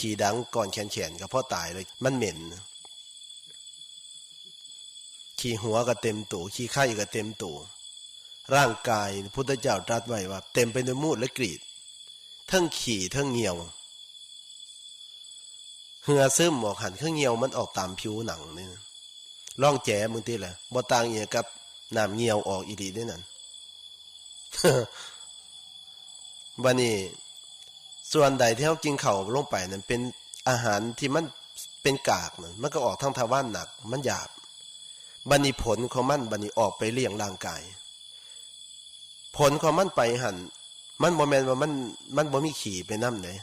ขี่ดังก่อนแขนแขนก็พ่อตายเลย มันเหม็น ขี่หัวก็เต็มตูขี่ไข่ก็เต็มตูร่างกายพุทธเจ้าตรัสไว้ว่า เต็มไปด้วยมูดและกรีดทั้งขี่ทั้งเหี่ยวเหงื่อซึมออกหันเครื่องเหี่ยวมันออกตามผิวหนังนี่นะล่องแจมึงที่แหละบ่ต่างเอียกับน้ำเหี่ยวออกอีดีด้นั่นวันนี้ ส่วนใดที่เขากินเข่าลงไปนั้นเป็นอาหารที่มันเป็นกากนั่นมันก็ออกทางทวารหนัก มันหยาบบันนี้ผลของมันบันนี้ออกไปเลี้ยงร่างกาย ผลของมันไปหันมันบ่แมนว่ามันมันบ่มีขี่ไปน้ำเลย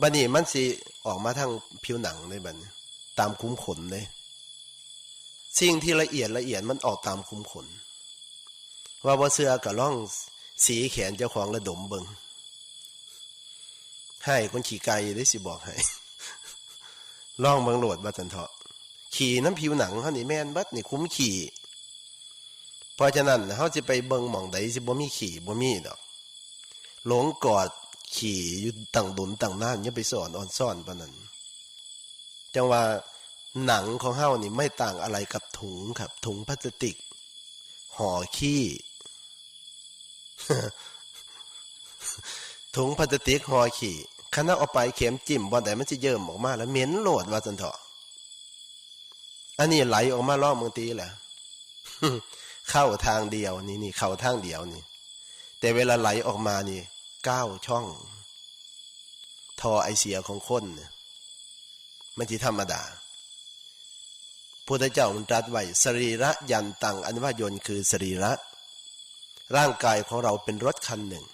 บันนี้มันสิออกมาทางผิวหนังเลยบันตามคุ้มขนเลยสิ่งที่ละเอียดละเอียดมันออกตามคุ้มขน ว่าบ่เสื้อกับร่องสีแขนเจ้าของระดมเบิง ให้คนขี่ไก่ได้สิบอกให้ล่องเบิงโหลดบัจันเถาะขี่น้ำผิวหนังเขานี่แม่นบัดนี่คุ้มขี่เพราะฉะนั้นเขาจะไปเบิงหม่องใดสิบ่มีขี่บ่มีดอกหลงกอดขี่อยู่ตั้งดุนตั้งน่านยังไปสอนอ่อนซ่อนปานนั้นจังว่าหนังของเฮานี่ไม่ต่างอะไรกับถุงครับ ถุงพลาสติก ห่อขี้ถุงพลาสติกห่อขี้ คณะเอาไปเข็มจิ้มบอลแต่มันจะเยิ่มออกมาแล้วเหม็นโหลดว่าจันเถาะอันนี้ไหลออกมาล่องบางทีแหละเข้าทางเดียวนี่นี่เข้าทางเดียวนี่ แต่เวลาไหลออกมานี่เก้าช่อง ทอไอเสียของคนเนี่ยมันที่ธรรมดาพุทธเจ้ามันตรัสไว้สรีระยันตังอันว่ายนคือสรีระ ร่างกายของเราเป็นรถคันหนึ่ง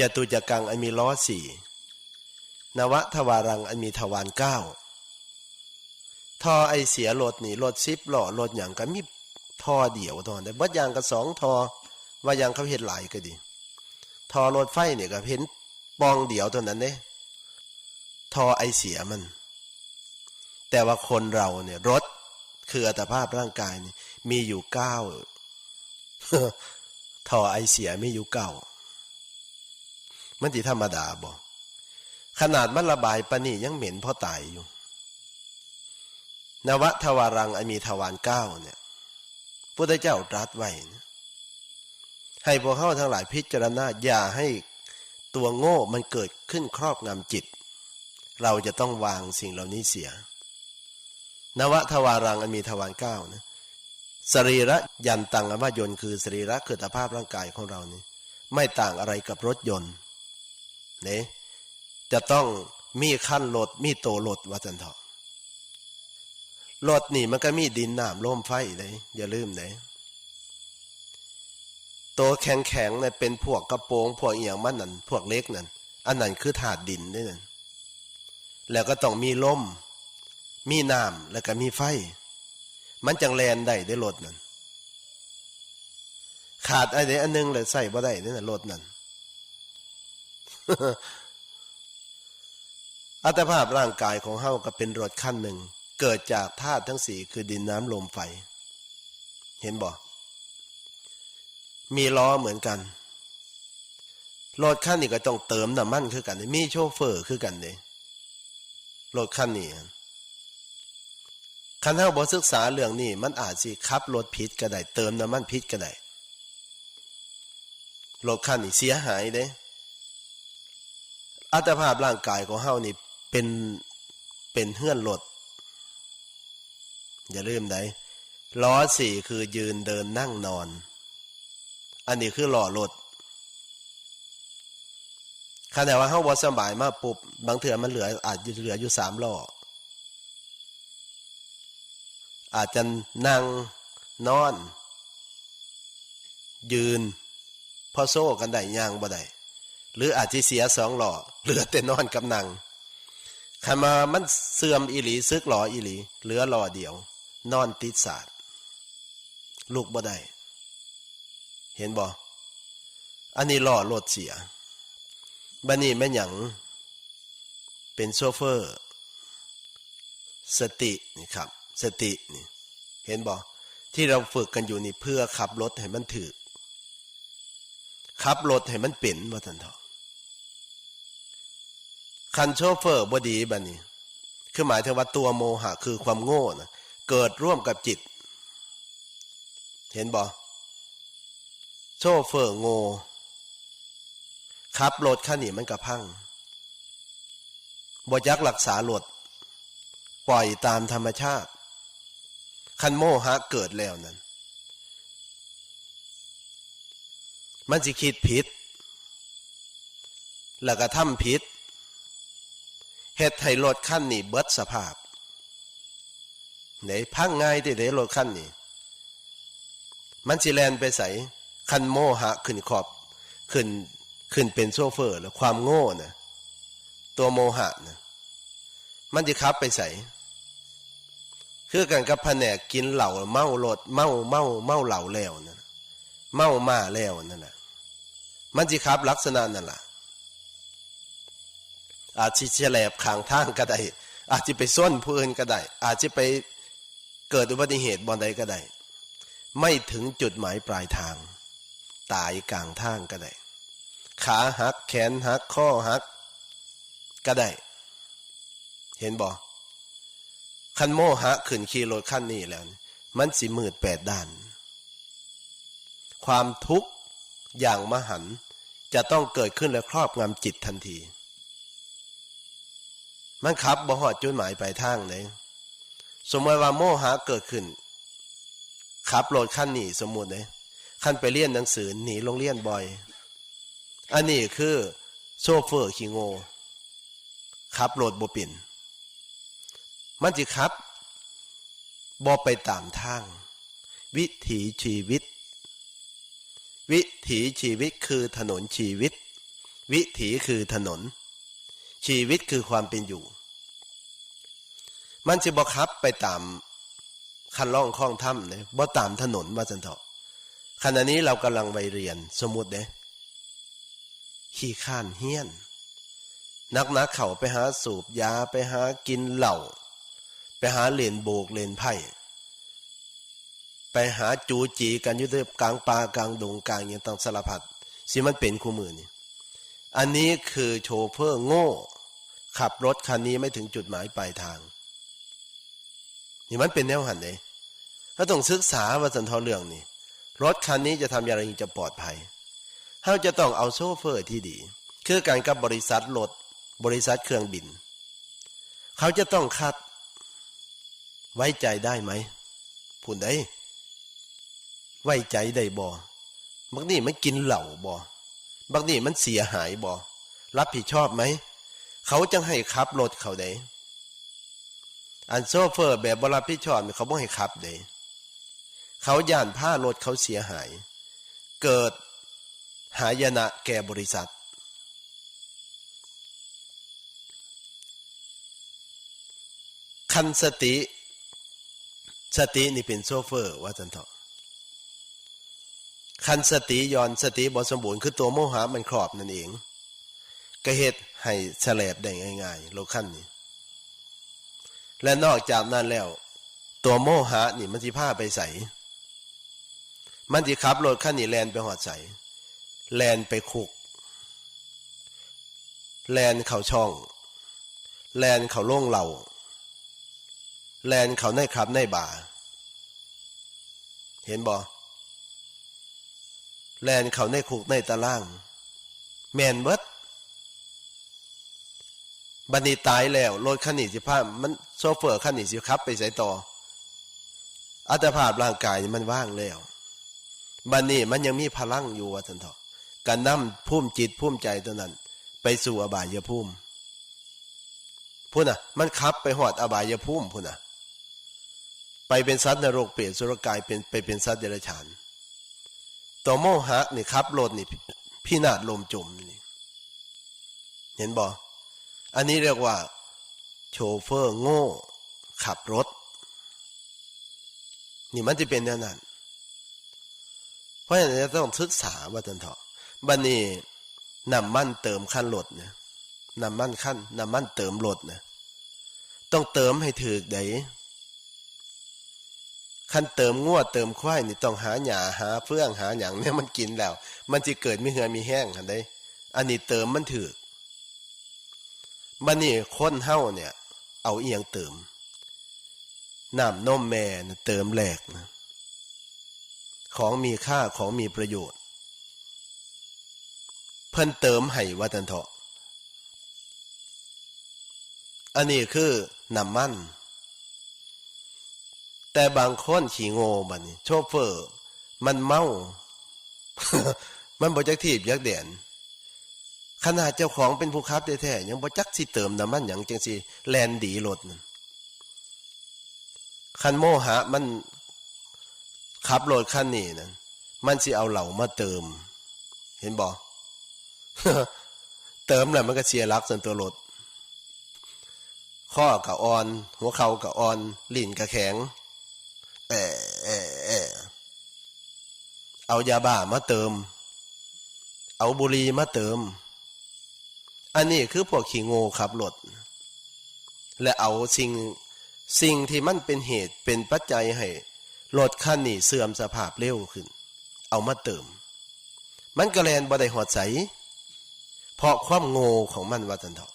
จตุจักรังอันมีล้อสี่นวทวารังอันมีทวารเก้าทอไอเสียรถนี่รถซิปหล่อรถอย่างก็มีทอเดียวทอนแต่บัดอย่างก็สองทอว่าอย่างเขาเห็นหลายก็ดีทอรถไฟเนี่ยก็เห็นปองเดียวเท่านั้นเนี่ยทอไอเสียมัน แต่ว่าคนเราเนี่ยรถคืออัตภาพร่างกายนี่มีอยู่เก้าทอไอเสียมีอยู่เก้า มันจีธรรมดาบ่ขนาดมันระบายปนี่ยังเหม็นเพราะตายอยู่ นวทวารังอมีทวารเก้าเนี่ยพุทธเจ้าตรัสไว้นะให้พวกเข้าทั้งหลายพิจารณาอย่าให้ตัวโง่มันเกิดขึ้นครอบงำจิต เราจะต้องวางสิ่งเหล่านี้เสีย นวทวารังอันมีทวารเก้านะสรีระยันตังอวายนคือสรีระคือสภาพร่างกายของเรานี่ไม่ต่างอะไรกับรถยนต์ เนี่ยจะต้องมีขั้นรถมีโตรถว่าจันเถาะรถนี่มันก็มีดินน้ำลมไฟเลยอย่าลืมเลยตัวแข็งแข็งเนี่ยเป็นพวกกระโปรงพวกเอียงมันนั่นพวกเล็กนั่นอันนั้นคือถาดดินด้วยนั่นแล้วก็ต้องมีลมมีน้ำแล้วก็มีไฟ มันจังแลนได้ได้รถนั่นขาดอะไรอันหนึงเลยใส่บ่ได้นี่น่ะรถนั่น อัตภาพร่างกายของเฮาก็เป็นรถขั้นหนึ่ง เกิดจากธาตุทั้งสี่คือดินน้ำลมไฟ เห็นบ่มีล้อเหมือนกันรถขั้นนี้ก็ต้องเติมน้ำมันคือกันมีโชเฟอร์คือกันเลยรถขั้นนี้คันเฮาบ่ศึกษาเรื่องนี้มันอาจสิขับรถผิดก็ได้เติมน้ำมันผิดก็ได้รถขั้นนี้เสียหายเด้ อัตภาพร่างกายของเฮานี่เป็นเป็นเฮื่อนรถอย่าลืมได้ล้อสี่คือยืนเดินนั่งนอน อันนี้คือหล่อรถขณะว่าเฮาบ่สบายมากปุ๊บบางเถื่อมันเหลืออาจเหลืออยู่สามล้ออาจจะนั่งนอน ยืนพอโซ่กันได้ย่างบ่ได้ หรืออาจจะเสียสองหล่อเหลือแต่นอนกับนังขันมามันเสื่อมอีหลีซึกหล่ออีหลี เหลือหล่อเดียว นอนติดสาดลูกบ่ได้ เห็นบ่อันนี้หล่อรถเสียบันนี้แม่หยังเป็นโซเฟอร์ สตินี่ครับ สตินี่ เห็นบ่ที่เราฝึกกันอยู่นี่เพื่อขับรถให้มันถือขับรถให้มันเป็นว่าท่านเถอะ คันโชเฟอร์บดีบันนี้ คือหมายถึงว่าตัวโมหะ คือความโง่นะเกิดร่วมกับจิต เห็นบ่โชเฟอร์โง่ขับรถคันนี้มันกระพังบ่ยักรักษารถปล่อยตามธรรมชาติ คันโมหะเกิดแล้วนั้น มันสิคิดผิด แล้วก็ทำผิด เฮ็ดให้รถคันนี้เบิดสภาพไหนพังง่ายที่ไหนรถคันนี้มันสิแลนไปใส่คันโมหะขึ้นขอบขึ้นขึ้นเป็นโซเฟอร์แล้วความโง่น่ะตัวโมหะน่ะมันจะขับไปใส่คือกันกับแผนกกินเหล่าเมารถเมาเมาเมาเหล่าแล้วนั่นเมามาแล้วนั่นน่ะมันจะขับลักษณะนั่นแหละ อาจจะเฉลบขางทางก็ได้อาจจะไปส้นผู้อื่นก็ได้ อาจจะไปเกิดอุบัติเหตุบอนใดก็ได้ ไม่ถึงจุดหมายปลายทาง ตายกลางทางก็ได้ ขาหักแขนหักข้อหัก ก็ได้ เห็นบ่คันโมหะขึ้นขี่รถขั้นนี้แล้ว มันสิมืดแปดด้าน ความทุกข์อย่างมหันจะต้องเกิดขึ้นและครอบงำจิตทันที มันขับบ่หอดจุดหมายปลายทางเลยสมมติว่าโมหะเกิดขึ้นขับรถขั้นหนีสมมุติเลยขั้นไปเรียนหนังสือหนีโรงเรียนบ่อย อันนี้คือโซเฟอร์ขี้โง่ขับรถบ่ปิ่นมันจิขับบ่ไปตามทาง วิถีชีวิต วิถีชีวิตคือถนนชีวิต วิถีคือถนน ชีวิตคือความเป็นอยู่ มันจะบ่ขับไปตามคันล่องคล้องถ้ำเนี่ยบ่ตามถนนว่าจันเถาะขณะนี้เรากำลังไปเรียนสมมติเด้ขี้ข้านเฮี้ยน นักนักเข่าไปหาสูบยาไปหากินเหล่า ไปหาเหรียญโบกเหรียญไพ่ไปหาจูจีกันอยุทธกลางป่ากลางดงกลางอย่างต่างสารพัดสิมันเป็นคู่มือนี่ อันนี้คือโชเฟอร์โง่ ขับรถคันนี้ไม่ถึงจุดหมายปลายทาง นี่มันเป็นแนวหันเลยถ้าต้องศึกษาว่าสันทอเรื่องนี่รถคันนี้จะทำอย่างไรถึงจะปลอดภัยเขาจะต้องเอาโซเฟอร์ที่ดี คือการกับบริษัทรถบริษัทเครื่องบิน เขาจะต้องคัด ไว้ใจได้ไหมพูดได้ ไว้ใจได้บ่บางนี่มันกินเหล่าบ่ บางนี่มันเสียหายบ่รับผิดชอบไหม เขาจังให้ขับรถเขาได้อันโซเฟอร์แบบบรับผิดชอบเขาบ่ให้ขับเด้เขาย่านผ้ารถเขาเสียหาย เกิดหายนะแก่บริษัท คันสติ สตินี่เป็นโซเฟอร์ว่าจันเถาะ คันสติย้อนสติบสมบูรณ์คือตัวโมหะมันครอบนั่นเองก็เหตุให้เฉลบได้ง่ายๆโลขั้นนี้ และนอกจากนั้นแล้ว ตัวโมหะนี่มันสิพาไปใส่มันสิขับรถขั้นนี้แลนไปหอดใส่แลนไปคุก แลนเข่าช่อง แลนเข่าล่งเหล่า แลนเข่าในครับในบ่า เห็นบ่ แลนเขาในคุกในตาราง แมนเบิดบันนี้ตายแล้วรถคันนี้สิพามันโซเฟอร์คันนี้สิขับ ไปใส่ต่อ อัตภาพร่างกายมันว่างแล้วบันนี้มันยังมีพลังอยู่ว่าสันเถาะการนำพุ่มจิตพุ่มใจตัวนั้น ไปสู่อบายภูมิพูดน่ะ มันขับไปหอดอบายภูมิพูดน่ะ ไปเป็นสัตว์นรกเปลี่ยนสุรกายเป็นไปเป็นสัตว์เดรัจฉาน ตัวโมหะนี่ขับรถนี่พี่นาดลมจมนี่เห็นบออันนี้เรียกว่า โชเฟอร์โง่ ขับรถ นี่มันจะเป็นแนวนั้น เพราะฉะนั้นจะต้องศึกษาว่าจันเถาะบันนี้นำมั่นเติมขั้นรถเนี่ยนำมั่นขั้นนำมั่นเติมรถเนี่ยต้องเติมให้ถือได ขั้นเติมงวดเติมควายนี่ต้องหาหยาหาเฟื่องหาหยังเนี่ยมันกินแล้ว มันจะเกิดมีเหือมีแห้งกันได้อันนี้เติมมันถือบัดนี้คนเฮาเนี่ย เอาเอียงเติมน้ำนมแม่เติมแหลกนะของมีค่าของมีประโยชน์ เพิ่นเติมให้ว่าตันเถาะอันนี้คือน้ำมัน แต่บางคนขี่โง่บัดนี้โชเฟอร์ มันเมา มันบ่จักทีบยักเด่นขนาดเจ้าของเป็นผู้ขับแท้ๆยังบ่จักสิเติมน้ำมันหยังจังสิแลนดีรถนั่นคันโมหะมันขับรถคันนี้นั่นมันสิเอาเหล่ามาเติม เห็นบ่เติมแล้วมันก็เสียหลักส่วนตัวรถข้อกับอ่อน หัวเข่ากับอ่อนลิ้นกับแข็ง เออเออเออเอายาบ้ามาเติม เอาบุหรี่มาเติม อันนี้คือพวกขี้โง่ขับรถและเอาสิ่งสิ่งที่มันเป็นเหตุเป็นปัจจัยให้รถคันนี้เสื่อมสภาพเร็วขึ้น เอามาเติม มันก็แลนบ่ได้หอดใส เพราะความโง่ของมันว่าจันเถาะ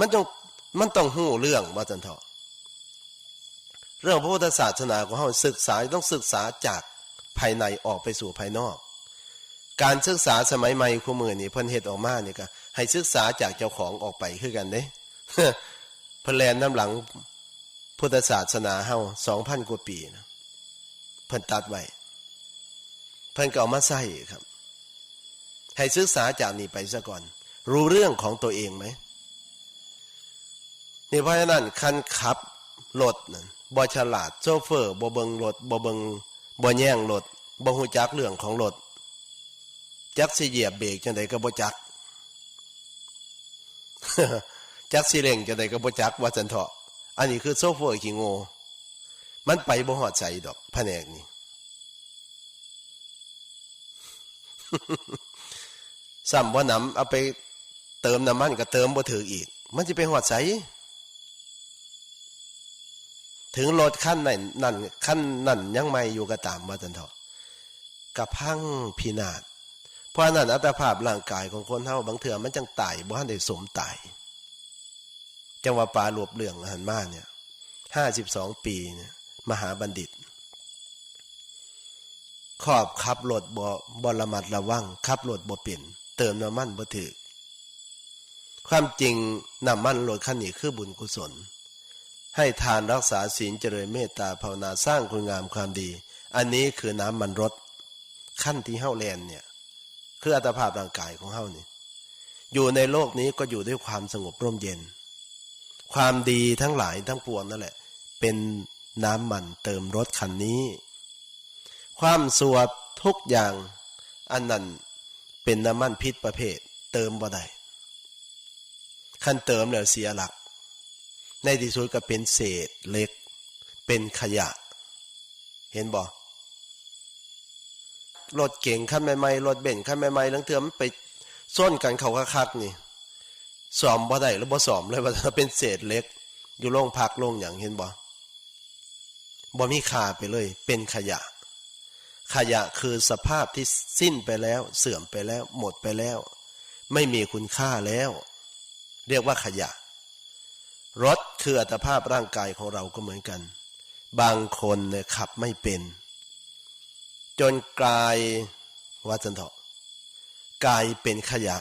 มันต้องมันต้องหู้เรื่องว่าจันเถาะ เรื่องพระพุทธศาสนาของเราศึกษาต้องศึกษาจากภายในออกไปสู่ภายนอก การศึกษาสมัยใหม่คู่มือนี่เพิ่นเฮ็ดออกมาเนี่ยก็ให้ศึกษาจากเจ้าของออกไปคือกันเด้เพิ่นแลนน้ำหลังพุทธศาสนาเฮา2,000กว่าปีนะเพิ่นตัดไว้เพิ่นก็เอามาใส่ครับ ให้ศึกษาจากนี้ไปซะก่อน รู้เรื่องของตัวเองไหมนี่เพราะฉะนั้นคันขับ รถบ่ฉลาดโซเฟอร์บ่เบิงรถบ่เบิงบ่แย่งรถบ่ฮู้จักเรื่องของรถจักสิเหยียบเบรกจังไดก็บ่จักจักสิเร่งจังไดก็บ่จักว่าซั่นเถาะอันนี้คือโซเฟอร์ขี้โง่มันไปบ่ฮอดใจดอกแผนกนี้ซ้ำบ่นำเอาไปเติมน้ำมันก็เติมบ่ถืออีก มันจะไปหอดใส ถึงรถขั้นไหนนั่นขั้นนั่นยังไม่อยู่ก็ตามมาจนเถอะกระพังพินาศเพราะนั้นอัตภาพร่างกายของคนเฮาบางเถื่อมันจังตายบ่ทันได้สมตายจังว่าปลารวบเรื่องหันมาเนี่ยห้าสิบสองปีเนี่ยมหาบัณฑิตขอบขับรถบ่บระมัดระวังขับรถบ่เปลี่ยนเติมน้ำมันบ่ถึกความจริงน้ำมันรถคันนี้คือบุญกุศล ให้ทานรักษาศีลเจริญเมตตาภาวนาสร้างคุณงามความดี อันนี้คือน้ำมันรถขั้นที่เฮาแลนเนี่ย คืออัตภาพร่างกายของเฮานี่ อยู่ในโลกนี้ก็อยู่ด้วยความสงบร่มเย็น ความดีทั้งหลายทั้งปวงนั่นแหละ เป็นน้ำมันเติมรถคันนี้ ความสวดทุกอย่าง อันนั้นเป็นน้ำมันพิษประเภท เติมบ่ได้ขั้นเติมแล้วเสียหลัก ในที่สุดก็เป็นเศษเล็ก เป็นขยะ เห็นบ่รถเก่งขั้นใหม่ๆรถเบนขั้นใหม่ๆลังเทือมันไปส้นกันเขาคักๆนี่สอมบ่ได้หรือบ่สอมเลยว่าเป็นเศษเล็ก อยู่โรงพักโรงอย่างเห็นบ่บ่มีค่าไปเลย เป็นขยะ ขยะคือสภาพที่สิ้นไปแล้ว เสื่อมไปแล้ว หมดไปแล้ว ไม่มีคุณค่าแล้ว เรียกว่าขยะ รถคืออัตภาพร่างกายของเราก็เหมือนกัน บางคนเนี่ยขับไม่เป็น จนกลายว่าจันเถาะกลายเป็นขยะ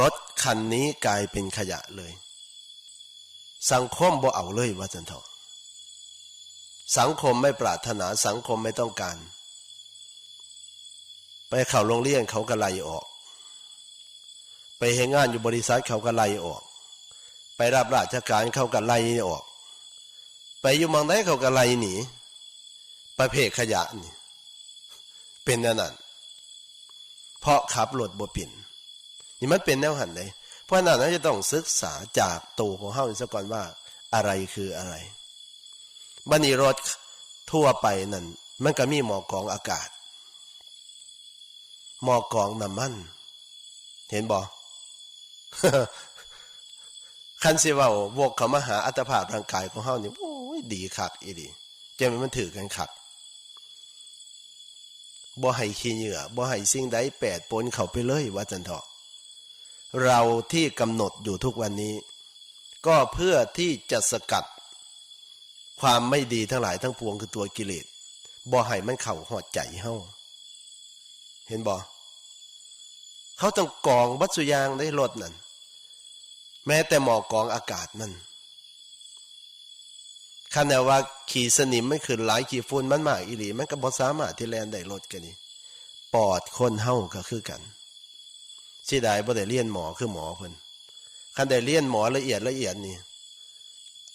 รถคันนี้กลายเป็นขยะเลย สังคมบ่เอาเลยว่าจันเถาะสังคมไม่ปรารถนาสังคมไม่ต้องการ ไปเข้าโรงเรียนเขาก็ไล่ออก ไปเห็นงานอยู่บริษัทเขาก็ไล่ออก ไปรับราชการเขาก็ไล่ออก ไปอยู่มืองไหนเขาก็ไล่หนีประเภทขยะนี่เป็นแนวนั้นเพราะขับรถบ่ปิ่นนี่มันเป็นแนวหันเลยเพราะนั้นเราจะต้องศึกษาจากตัวของเฮาซะก่อนว่าอะไรคืออะไรบันนี้รถทั่วไปนั่นมันก็มีหมอกรองอากาศ หมอกรองน้ำมัน เห็นบ่ คันสิเว้าวกเขามาหาอัตภาพร่างกายของเฮานี่โอ้ยดีคักอีดีจะมันถือกันคักบ่ให้ขี้เหงื่อบ่ให้สิ่งใดแปดปนเข้าไปเลยว่าจันเถาะเราที่กำหนดอยู่ทุกวันนี้ ก็เพื่อที่จะสกัด ความไม่ดีทั้งหลายทั้งปวงคือตัวกิเลสบ่ให้มันเข่าหอดใจเฮาเห็นบ่เขาต้องกองวัตสุยางได้ลดนั่น แม้แต่หมอกรองอากาศมันคันแต่ว่าขี่สนิมมันขึ้นหลายขี่ฝุ่นมันมากอีหลี มันก็บ่สามารถที่แลนได้ลดกันนี่ปอดคนเฮาก็คือกันสิได้บ่ได้เรียนหมอคือหมอเพิ่นคันได้เรียนหมอละเอียดละเอียดนี่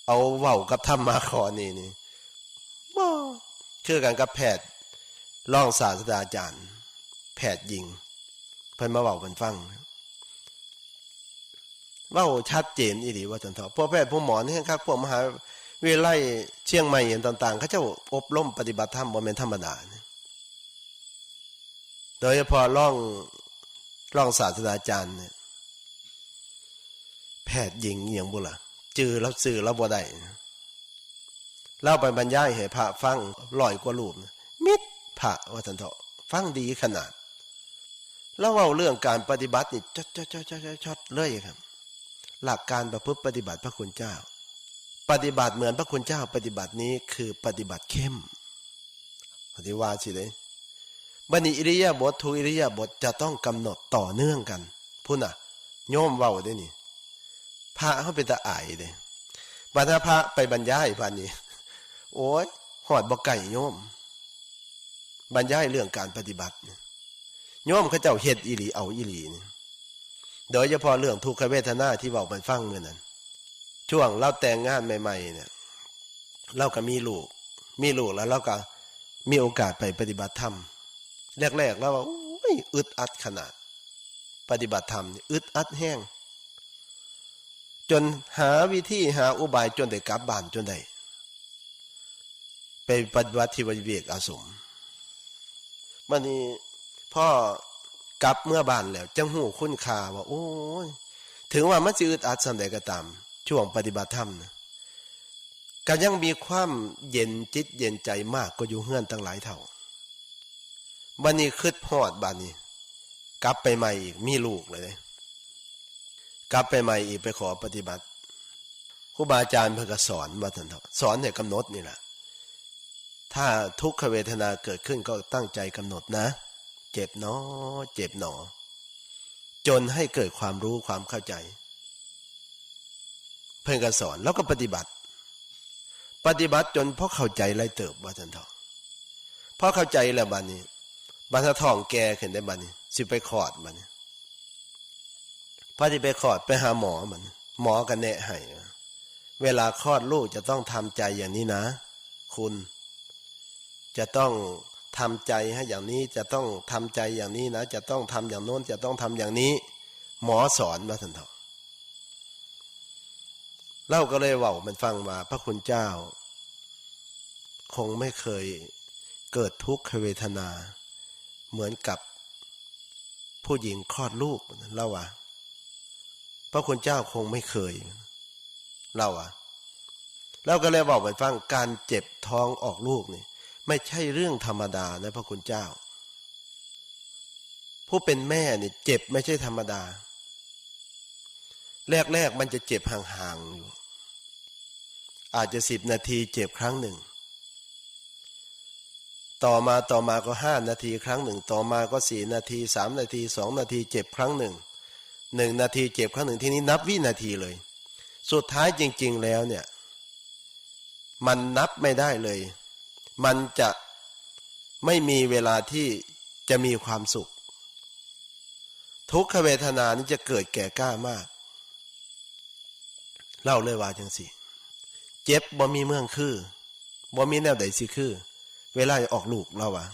เอาเว้ากับธรรมาคอนี่นี่บ่คือกันกับแพทย์รองศาสตราจารย์ แพทย์หญิง เพิ่นมาเว้าเพิ่นฟัง เว้าชัดเจนอีหลีว่าจังเถาะพวกแพทย์พวกหมอนี่ครับพวกมหาวิทยาลัยเชียงใหม่อย่างต่าง ๆเขาเจ้าอบรมปฏิบัติธรรมบ่แม่นธรรมดาโดยเฉพาะร่องร่องศาสตราจารย์เนี่ยแพทย์หญิงอหย่างบุล่ะจือรับสื่อรับบ่ได้เล่าไปบรรยายให้พระฟังลอยกว่ารูปมิดพระว่าจันเถาะฟังดีขนาดแล้วเอาเรื่องการปฏิบัตินี่จดจดจดจดจดเลยครับ หลักการประพฤติปฏิบัติพระคุณเจ้า ปฏิบัติเหมือนพระคุณเจ้า ปฏิบัตินี้คือปฏิบัติเข้มปฏิวาสิเลยบัณฑิอิริยาบททุกอิริยาบทจะต้องกำหนดต่อเนื่องกันพุ่นน่ะ โยมเว้าได้นี่พระเขาเป็นตาอายเลยบรรพระไปบรรยายพันนี้โอ้ยหอดบ่ไก่โยม บรรยายเรื่องการปฏิบัติโยมเขาเจ้าเฮ็ดอีหลีเอาอีหลีนี่ โดยเฉพาะเรื่องทุกขเวทนาที่เว้ามันฟังเมื่อนั้น ช่วงเราแต่งงานใหม่ ๆ เนี่ย เราก็มีลูก มีลูกแล้วเราก็มีโอกาสไปปฏิบัติธรรม แรกๆแล้วว่าโอ้ยอึดอัดขนาด ปฏิบัติธรรมอึดอัดแห้ง จนหาวิธีหาอุบายจนได้กลับบ้านจนได้ไปปฏิบัติที่วิเวกอาสมมันนี้พ่อ กลับเมื่อบ้านแล้วจังหูคุณค่าว่า โอ้ยถึงว่ามันจะอึดอัดสันใดก็ตาม ช่วงปฏิบัติธรรมนะก็ยังมีความเย็นจิตเย็นใจมากก็อยู่เฮือนตั้งหลายเท่าบันนี้คืดพอดบันนี้ กลับไปใหม่อีกมีลูกเลย กลับไปใหม่อีกไปขอปฏิบัติครูบาอาจารย์เพื่อสอนว่าท่านสอนเนี่ยกำหนดนี่แหละถ้าทุกขเวทนาเกิดขึ้นก็ตั้งใจกำหนดนะ เจ็บหนอ เจ็บหนอ จนให้เกิดความรู้ความเข้าใจ เพื่อนก็สอนแล้วก็ปฏิบัติ ปฏิบัติจนพอเข้าใจไรเติบว่าท่านเถอะพอเข้าใจแล้วบัดนี้บัดถ้าท้องแก่ขึ้นได้บัดนี้ สิไปคลอดบัดนี้พอที่ไปคลอดไปหาหมอมันหมอก็แนะให้เวลาคลอดลูกจะต้องทำใจอย่างนี้นะ คุณ จะต้อง ทำใจให้อย่างนี้จะต้องทำใจอย่างนี้นะ จะต้องทำอย่างโน้นจะต้องทำอย่างนี้ หมอสอนมาทันเถอะเล่าก็เลยว่ามันฟังมา พระคุณเจ้า คงไม่เคยเกิดทุกขเวทนา เหมือนกับผู้หญิงคลอดลูกเล่าว่าพระคุณเจ้าคงไม่เคยเล่าอะเราก็เลยบอกไปฟังการเจ็บท้องออกลูกนี่ ไม่ใช่เรื่องธรรมดานะพระคุณเจ้า ผู้เป็นแม่เนี่ยเจ็บไม่ใช่ธรรมดา แรกๆมันจะเจ็บห่างๆอยู่ อาจจะสิบนาทีเจ็บครั้งหนึ่ง ต่อมาต่อมาก็ห้านาทีครั้งหนึ่ง ต่อมาก็สี่นาทีสามนาทีสองนาทีเจ็บครั้งหนึ่งหนึ่งนาทีเจ็บครั้งหนึ่งทีนี้นับวินาทีเลย สุดท้ายจริง ๆแล้วเนี่ย มันนับไม่ได้เลย มันจะไม่มีเวลาที่จะมีความสุข ทุกขเวทนานี้จะเกิดแก่กล้ามาก เล่าเลยว่าจังสิเจ็บบ่มีเมืองคือบ่มีแนวใดสิคือ เวลาออกลูกเล่าว่า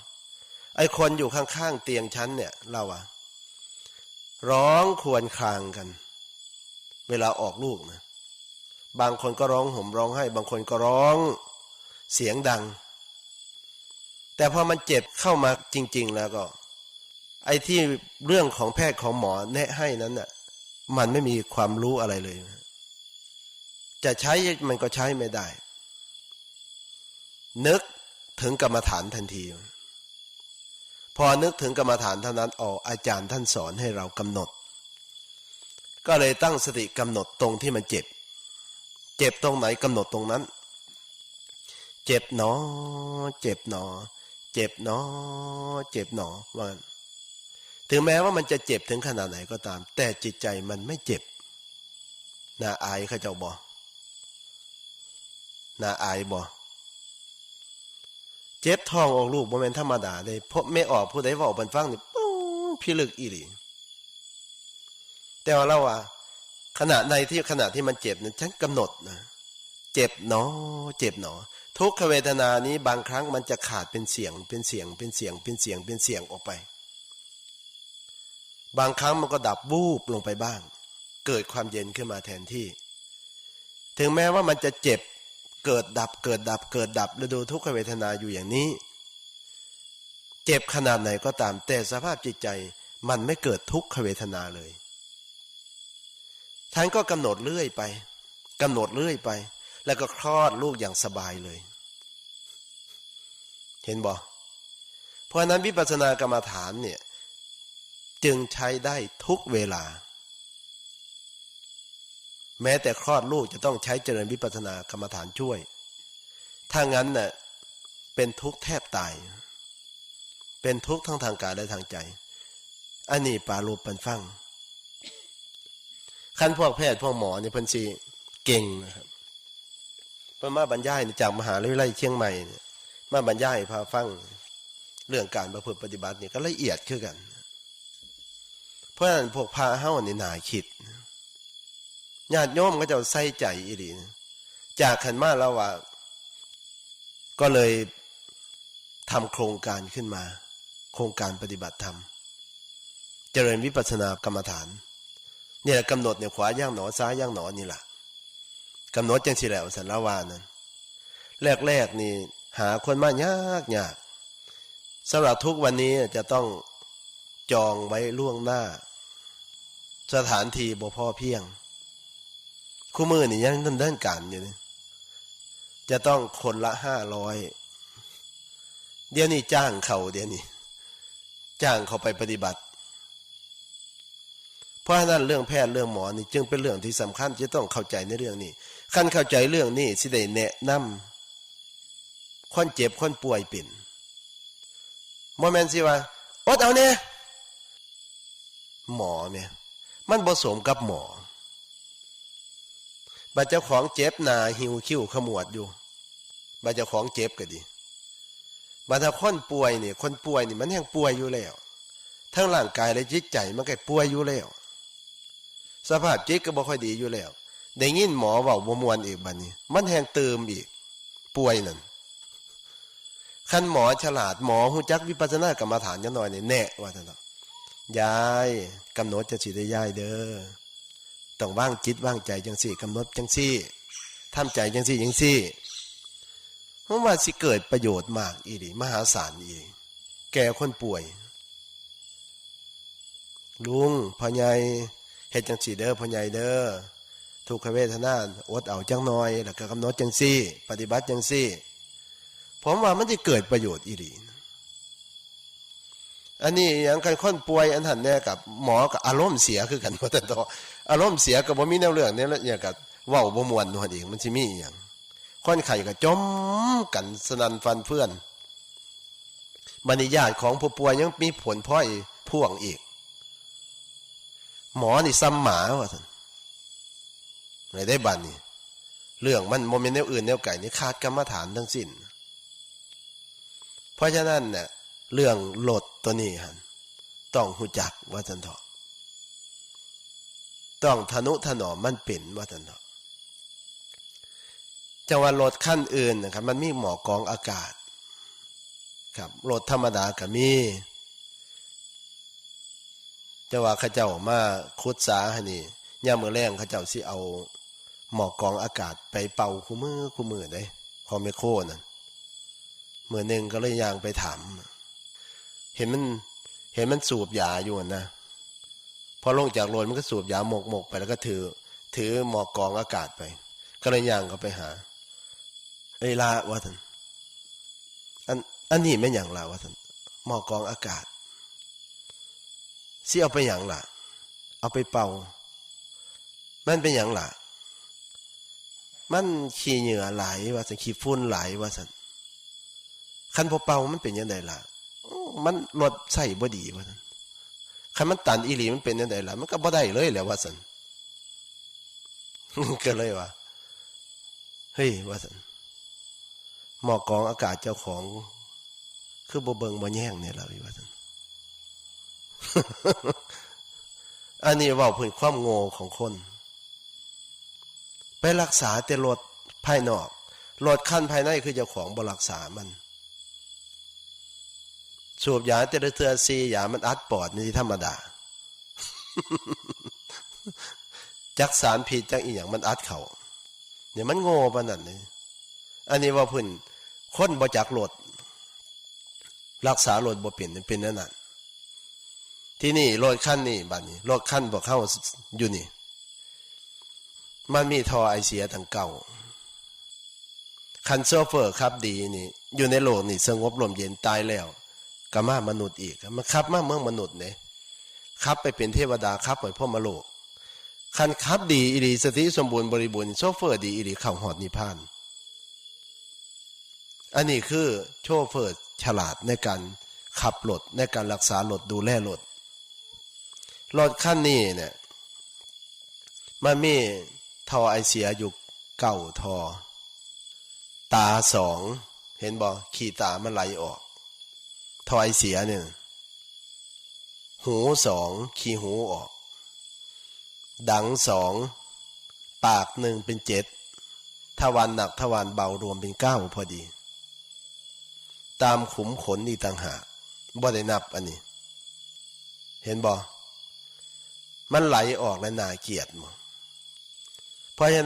ไอคนอยู่ข้างๆเตียงชั้นเนี่ยเล่าว่าร้องควรครางกัน เวลาออกลูกนะบางคนก็ร้องห่มร้องไห้ บางคนก็ร้อง เสียงดัง แต่พอมันเจ็บเข้ามาจริง ๆ แล้วก็ ไอ้ที่เรื่องของแพทย์ของหมอแนะให้นั้นน่ะ มันไม่มีความรู้อะไรเลย จะใช้มันก็ใช้ไม่ได้ นึกถึงกรรมฐานทันที พอนึกถึงกรรมฐานเท่านั้นออกอาจารย์ท่านสอนให้เรากำหนด ก็เลยตั้งสติกำหนดตรงที่มันเจ็บ เจ็บตรงไหนกำหนดตรงนั้น เจ็บหนอ เจ็บหนอ เจ็บหนอ เจ็บหนอว่าถึงแม้ว่ามันจะเจ็บถึงขนาดไหนก็ตาม แต่จิตใจมันไม่เจ็บน่าอายเขาเจ้าบอน่าอายบอเจ็บท้องออกลูกบ่แม่นธรรมดาเลยเพราะไม่ออกผู้ใดว้าออกบันฟังนี่ปู๊พิลึกอีหลีแต่ว่าเราว่าขณะในที่ขณะที่มันเจ็บนั้นฉันกำหนดนะเจ็บหนอ เจ็บหนอ ทุกขเวทนานี้บางครั้งมันจะขาดเป็นเสียงเป็นเสียงเป็นเสียงเป็นเสียงเป็นเสียงออกไป บางครั้งมันก็ดับวูบลงไปบ้าง เกิดความเย็นขึ้นมาแทนที่ ถึงแม้ว่ามันจะเจ็บเกิดดับเกิดดับเกิดดับฤดูทุกขเวทนาอยู่อย่างนี้ เจ็บขนาดไหนก็ตามแต่สภาพจิตใจมันไม่เกิดทุกขเวทนาเลยท่านก็กำหนดเรื่อยไปกำหนดเรื่อยไป แล้วก็คลอดลูกอย่างสบายเลย เห็นบ่เพราะนั้นวิปัสสนากรรมฐานเนี่ย จึงใช้ได้ทุกเวลา แม้แต่คลอดลูกจะต้องใช้เจริญวิปัสสนากรรมฐานช่วย ถ้างั้นน่ะเป็นทุกข์แทบตาย เป็นทุกข์ทั้งทางกายและทางใจ อันนี้ปารูปปันฟังขั้นพวกแพทย์พวกหมอเนี่ยพิ่นสิเก่งนะครับ เพิ่นมาบรรยายนจากมหาวิทยาลัยเชียงใหม่เนี่ยมาบรรยายพาฟังเรื่องการประพฤติปฏิบัตินี่ก็ละเอียดคือกัน เพราะฉะนั้นพวกพาเฮ้านี่น่าคิดญาติโยมก็จะใส่ใจอีหลีจากขันมาแล้วว่า ก็เลยทำโครงการขึ้นมา โครงการปฏิบัติธรรม เจริญวิปัสสนากรรมฐาน เนี่ยกำหนดเนี่ยขวาย่างหนอซ้ายย่างหนอนี่แหละ กำหนดจังสิแล้วสันละวานั้นแรกๆนี่ หาคนมายากยากสำหรับทุกวันนี้จะต้องจองไว้ล่วงหน้า สถานที่บ่พอเพียง คู่มือนี่ยังดำเนินการอยู่นี่จะต้องคนละห้าร้อยเดี๋ยวนี้จ้างเขาเดี๋ยวนี้จ้างเขาไปปฏิบัติ เพราะฉะนั้นเรื่องแพทย์เรื่องหมอนี่จึงเป็นเรื่องที่สำคัญจะต้องเข้าใจในเรื่องนี้ ขั้นเข้าใจเรื่องนี้สิได้แนะนำคนเจ็บคนป่วยเป็นโมเมนต์สิว่าอดเอาเนี่ยหมอเนี่ยมันผสมกับหมอบัดเจ้าของเจ็บหนาหิวคิ้วขมวดอยู่บัดเจ้าของเจ็บก็ดีบัดถ้าคนป่วยเนี่ยคนป่วยนี่มันยังป่วยอยู่แล้วทั้งร่างกายและจิตใจมันก็ป่วยอยู่แล้ว สภาพจิตก็บ่ค่อยดีอยู่แล้ว ได้ยินหมอเว้าบ่มวนอีกบัดนี้ มันแหงเติมอีก ป่วยนั่นคันหมอฉลาดหมอหูจักวิปัสสนากรรมฐานจังหน่อยนี่แน่ว่าท่านยายกำหนดจะสิได้ยายเด้อต้องว่างจิตว่างใจจังสี่กำหนดจังสี่ทำใจจังสี่จังสี่เพราะว่าสิเกิดประโยชน์มากอีหลีมหาศาลอีแก่คนป่วย ลุงพ่อใหญ่เฮ็ดจังสี่เด้อพ่อใหญ่เด้อ ทุกขเวทนาอดเอาจังน้อยแล้วก็กำหนดจังสี่ ปฏิบัติจังสี่ ผมว่ามันจะเกิดประโยชน์อีหลีอันนี้อย่างกันคนป่วยอันหันเนี่ยกับหมอกับอารมณ์เสียคือกันว่าแต่ต่ออารมณ์เสียกับบ่มีแนวเรื่องเนี่ยแล้วอย่างกับว้าบ่มวนนั่นเองมันสิมีอย่างคนไข้ก็จมกันสนันฟันเพื่อนบรรยาทของผู้ป่วยยังมีผลพ้อยพ่วงอีก หมอนี่ซ้ำหมาว่าท่าน ไม่ได้บันนี่เรื่องมันโมเมนต์แนวอื่นแนวไก่นี่ขาดกรรมฐานทั้งสิ้น เพราะฉะนั้นเนี่ยเรื่องโหลดตัวนี้หันต้องหูจักว่าจันทอะต้องทนุถนอมมันเป็นว่าจันทอะจังหวะรถขั้นอื่นนะครับ มันมีหมอกองอากาศ ครับรถธรรมดาก็มีจังหวะข้าเจ้ามาคุดสาหนี่ย่ามมือแรงข้าเจ้าสิเอา หมอกองอากาศไปเป่าคู่มือคู่มือได้คอมเมโคนั่นเมื่อหนึ่งก็เลยยางไปถามเห็นมัน เห็นมันสูบยาอยู่นะพอลงจากรถมันก็สูบยาหมกหมกไปแล้วก็ถือ ถือหมอกกองอากาศไป ก็เลยยางก็ไปหาไอ้ลาว่าท่านอันอันนี้ไม่อย่างลาว่าท่านหมอกกองอากาศสิเอาไปอย่างล่ะ เอาไปเป่า มันเป็นอย่างล่ะ มันขี้เหงื่อไหลว่าสันขี้ฝุ่นไหลว่าสันคันพอเป่ามันเป็นยังไงล่ะ มันรถใส่บ่ดีว่าสันคันมันตันอีหลีมันเป็นยังไงล่ะ มันก็บ่ได้เลยแหละว่าสันก็เลยว่าเฮ้ยว่าสันหมอกกองอากาศเจ้าของ คือบ่เบิงบ่แย่งเนี่ยล่ะว่าสันอันนี้ว่าเพื้นความโง่ของคน ไปรักษาแต่รถภายนอกรถขั้นภายในคือเจ้าของบรักษามัน สูบยาแต่ละเทือซียามันอัดปอดนี่ธรรมดา จักสารผิดจักอีหยังมันอัดเขาเนี่ยมันโง่ปานนั้นนี่อันนี้ว่าพื้นคนบ่จักรถรักษารถบ่เป็นนี่เป็นนั่นน่ะที่นี่รถขั้นนี่บัดนี้รถขั้นบอกเข้าอยู่นี่ มันมีทอไอเสียทั้งเก่าคันโซเฟอร์ครับดีนี่ อยู่ในโลกนี่สงบลมเย็นตายแล้วก็มามนุษย์อีกมันขับมาเมืองมนุษย์เนี่ยขับไปเป็นเทวดาขับไปพ่อมาโลกคันขับดีอีหลีสติสมบูรณ์บริบูรณ์โซเฟอร์ดีอีหลีเข้าหอดนิพาน อันนี้คือโชเฟอร์ฉลาดในการขับรถในการรักษารถดูแลรถรถคันนี้เนี่ยมันมี ทอไอเสียอยู่เก้าทอ ตาสอง เห็นบ่ขีตามันไหลออก ทอไอเสียเนี่ยหูสองขีหูออก ดังสองปากหนึ่งเป็นเจ็ดทวารหนักทวารเบารวมเป็นเก้าพอดี ตามขุมขนนี่ต่างหากบ่ได้นับอันนี้ เห็นบ่มันไหลออกและนาเกลียดมั้ง เพราะฉะนั้น